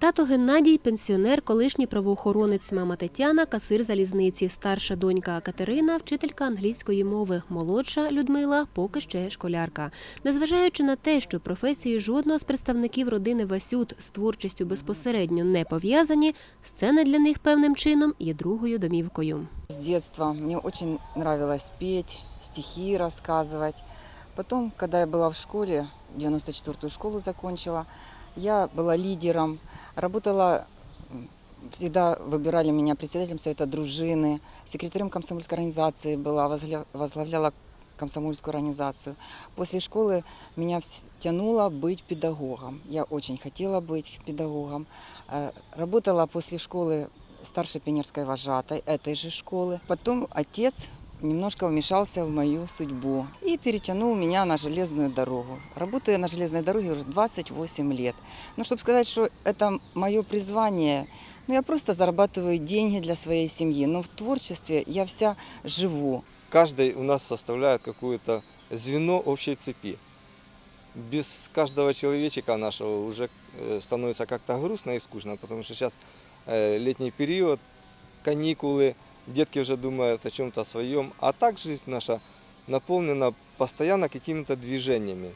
Тато Геннадій, пенсіонер, колишній правоохоронець, мама Тетяна, касир залізниці, старша донька Катерина, вчителька англійської мови, молодша Людмила, поки ще школярка. Незважаючи на те, що професії жодного з представників родини Васют з творчістю безпосередньо не пов'язані, сцена для них певним чином є другою домівкою. С детства мне очень нравилось петь, стихи рассказывать. Потом, когда я была в школе, 94-ю школу закончила, я была лидером, работала, м, всегда выбирали меня председателем совета дружины, секретарем комсомольской организации была, возгля- возглавляла комсомольскую организацию. После школы меня вс- тянуло быть педагогом. Я очень хотела быть педагогом. Э, Работала после школы старшей пионерской вожатой этой же школы. Потом отец немножко вмешался в мою судьбу и перетянул меня на железную дорогу. Работаю на железной дороге уже 28 лет. Ну, чтобы сказать, что это мое призвание, ну, я просто зарабатываю деньги для своей семьи. Но в творчестве я вся живу. Каждый у нас составляет какое-то звено общей цепи. Без каждого человечека нашего уже э, становится как-то грустно и скучно, потому что сейчас э, летний период, каникулы, детки уже думают о чем-то своем, а так жизнь наша наполнена постоянно какими-то движениями.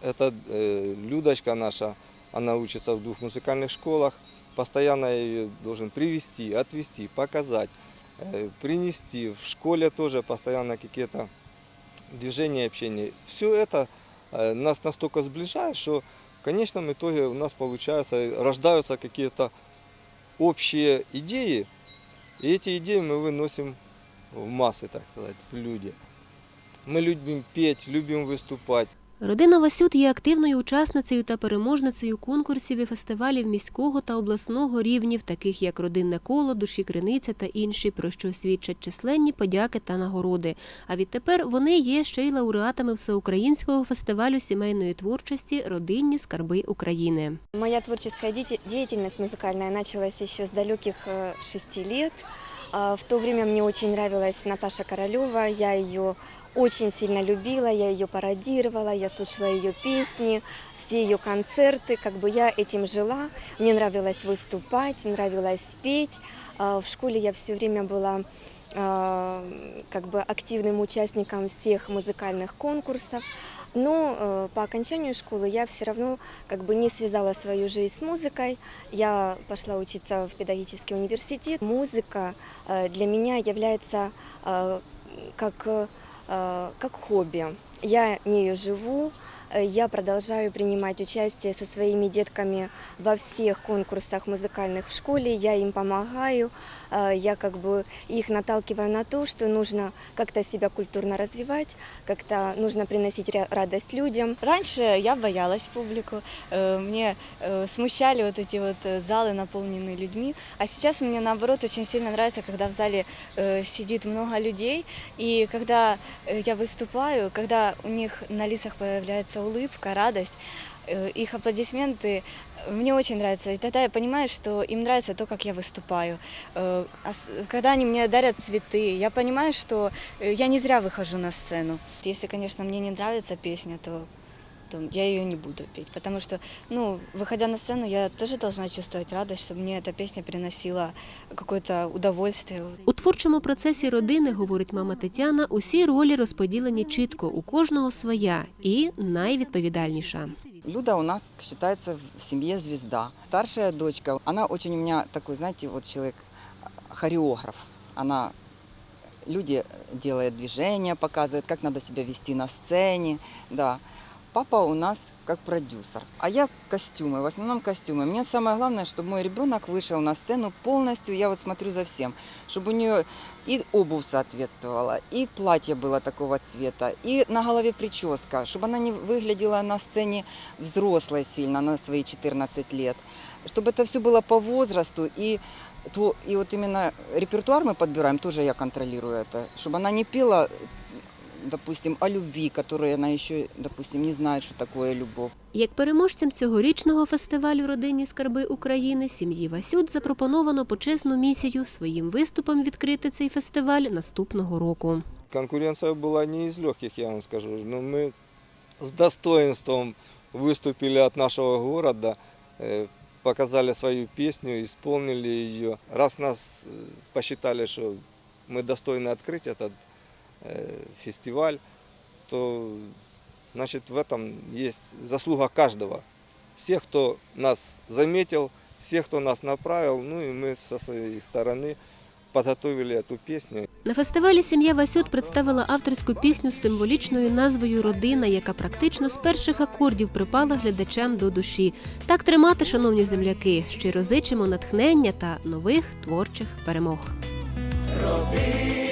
Это э, Людочка наша, она учится в двух музыкальных школах, постоянно я ее должен привести, отвести, показать э, принести. В школе тоже постоянно какие-то движения, общение. Все это э, нас настолько сближает, что в конечном итоге у нас получается, рождаются какие-то общие идеи, и эти идеи мы выносим в массы, так сказать, в люди. Мы любим петь, любим выступать. Родина Васют є активною учасницею та переможницею конкурсів і фестивалів міського та обласного рівнів, таких як Родинне коло, Душі Криниця та інші, про що свідчать численні подяки та нагороди. А відтепер вони є ще й лауреатами всеукраїнського фестивалю сімейної творчості Родинні скарби України. Моя творческая деятельность музыкальная началась еще с далеких э, шести лет. В то время мне очень нравилась Наташа Королева. Я ее очень сильно любила, я ее пародировала, я слушала ее песни, все ее концерты. Как бы я этим жила. Мне нравилось выступать, нравилось петь. А, В школе я все время была а, как бы активным участником всех музыкальных конкурсов. Но э, по окончанию школы я все равно как бы не связала свою жизнь с музыкой. Я пошла учиться в педагогический университет. Музыка для меня является как, как хобби. Я нею живу, э, я продолжаю принимать участие со своими детками во всех конкурсах музыкальных в школе, я им помогаю, э, я как бы их наталкиваю на то, что нужно как-то себя культурно развивать, как-то нужно приносить радость людям. Раньше я боялась публику, э, мне э, смущали вот эти вот э, залы, наполненные людьми, а сейчас мне наоборот очень сильно нравится, когда в зале э, сидит много людей, и когда э, я выступаю, когда у них на лицах появляется улыбка, радость, э, их аплодисменты, э, мне очень нравится. И тогда я понимаю, что им нравится то, как я выступаю. Э, а с- Когда они мне дарят цветы, я понимаю, что э, я не зря выхожу на сцену. Если, конечно, мне не нравится песня, то то я ее не буду петь, потому что, ну, выходя на сцену, я тоже должна чувствовать радость, чтобы мне эта песня приносила какое-то удовольствие. У творчому процесі родини, говорить мама Тетяна, усі ролі розподілені чітко, у кожного своя і найвідповідальніша. Люда у нас считается в семье звезда. Старшая дочка, она очень у меня такой, знаете, вот человек, а, хореограф. Она люди делает движения, показывает, как надо себя вести на сцене, да. Папа у нас как продюсер, а я костюмы, в основном костюмы. Мне самое главное, чтобы мой ребенок вышел на сцену полностью, я вот смотрю за всем, чтобы у нее и обувь соответствовала, и платье было такого цвета, и на голове прическа, чтобы она не выглядела на сцене взрослой сильно на свои 14 лет, чтобы это все было по возрасту и то, и вот именно репертуар мы подбираем, тоже я контролирую это, чтобы она не пела, допустим, о любви, которую она еще, допустим, не знает, что такое любовь. Як переможцям цьогорічного фестивалю Родинні скарби України сім'ї Васют запропоновано почесну місію своїм виступом відкрити цей фестиваль наступного року. Конкуренция была не из легких, я вам скажу. Но мы с достоинством выступили от нашего города. Э, показали свою песню, исполнили ее. Раз нас э, посчитали, что мы достойны открыть этот э, фестиваль, то значит в этом есть заслуга каждого. Всех, кто нас заметил, всех, кто нас направил, ну и мы со своей стороны подготовили эту песню. На фестивалі сім'я Васют представила авторську пісню з символічною назвою Родина, яка практично з перших акордів припала глядачам до душі. Так тримати, шановні земляки, щиро зичимо натхнення та нових творчих перемог. Родина, родина.